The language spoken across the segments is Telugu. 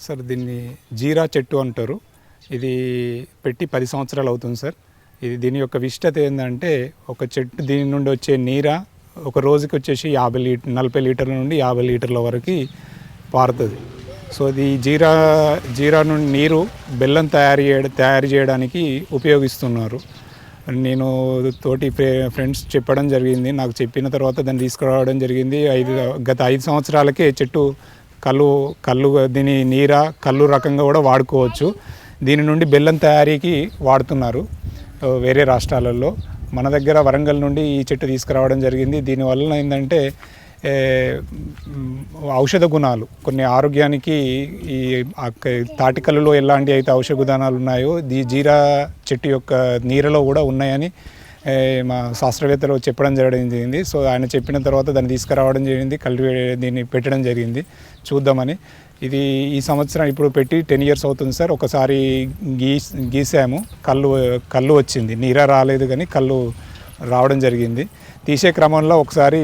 సార్ దీన్ని జీరా చెట్టు అంటారు. ఇది పెట్టి పది సంవత్సరాలు అవుతుంది సార్. ఇది దీని యొక్క విశిష్టత ఏంటంటే ఒక చెట్టు దీని నుండి వచ్చే నీర ఒక రోజుకి వచ్చేసి యాభై లీటర్ నలభై లీటర్ల నుండి యాభై లీటర్ల వరకు పారుతుంది. సో ఇది జీరా జీరా నుండి నీరు బెల్లం తయారు చేయడం తయారు చేయడానికి ఉపయోగిస్తున్నారు. నేను తోటి ఫ్రె- ఫ్రెండ్స్ చెప్పడం జరిగింది. నాకు చెప్పిన తర్వాత దాన్ని తీసుకురావడం జరిగింది. ఐదు గత ఐదు సంవత్సరాలకే చెట్టు కళ్ళు కళ్ళు దీని నీర కళ్ళు రకంగా కూడా వాడుకోవచ్చు. దీని నుండి బెల్లం తయారీకి వాడుతున్నారు వేరే రాష్ట్రాలలో. మన దగ్గర వరంగల్ నుండి ఈ చెట్టు తీసుకురావడం జరిగింది. దీనివల్ల ఏంటంటే ఔషధ గుణాలు కొన్ని ఆరోగ్యానికి ఈ అక్క- తాటికల్లులో ఎలాంటి అయితే ఔషధ గుణాలు ఉన్నాయో ఈ జీరా చెట్టు యొక్క నీరలో కూడా ఉన్నాయని మా శాస్త్రవేత్తలు చెప్పడం జరగడం జరిగింది. సో ఆయన చెప్పిన తర్వాత దాన్ని తీసుకురావడం జరిగింది. కల్టివే దీన్ని పెట్టడం జరిగింది. చూద్దామని. ఇది ఈ సంవత్సరం ఇప్పుడు పెట్టి టెన్ ఇయర్స్ అవుతుంది సార్. ఒకసారి గీ గీసాము. కళ్ళు కళ్ళు వచ్చింది. నీర రాలేదు కానీ కళ్ళు రావడం జరిగింది. తీసే క్రమంలో ఒకసారి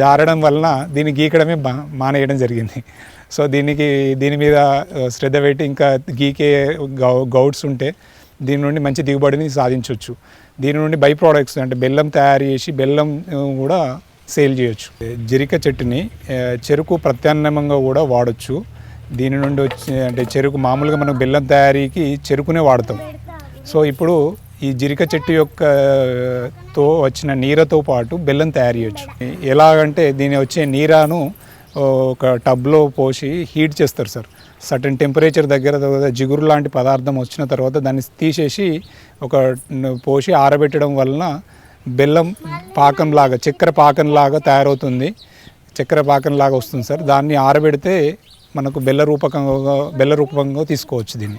జారడం వలన దీన్ని గీకడమే మా మానేయడం జరిగింది. సో దీనికి దీని మీద శ్రద్ధ పెట్టి ఇంకా గీకే గౌ గౌడ్స్ ఉంటే దీని నుండి మంచి దిగుబడిని సాధించవచ్చు దీని నుండి బై ప్రోడక్ట్స్ అంటే బెల్లం తయారు చేసి బెల్లం కూడా సేల్ చేయొచ్చు. జిరిక చెట్టుని చెరుకు ప్రత్యామ్నాయంగా కూడా వాడచ్చు. దీని నుండి వచ్చి అంటే చెరుకు మామూలుగా మనం బెల్లం తయారీకి చెరుకునే వాడతాం. సో ఇప్పుడు ఈ జిరిక చెట్టు యొక్క తో వచ్చిన నీరతో పాటు బెల్లం తయారు చేయొచ్చు. ఎలాగంటే దీని వచ్చే నీరాను ఒక టబ్లో పోసి హీట్ చేస్తారు సార్. సర్టన్ టెంపరేచర్ దగ్గర జిగురు లాంటి పదార్థం వచ్చిన తర్వాత దాన్ని తీసేసి ఒక పోసి ఆరబెట్టడం వలన బెల్లం పాకంలాగా చక్కెర పాకంలాగా తయారవుతుంది. చక్కెర పాకంలాగా వస్తుంది సార్. దాన్ని ఆరబెడితే మనకు బెల్ల రూపకంగా బెల్ల రూపకంగా తీసుకోవచ్చు దీన్ని.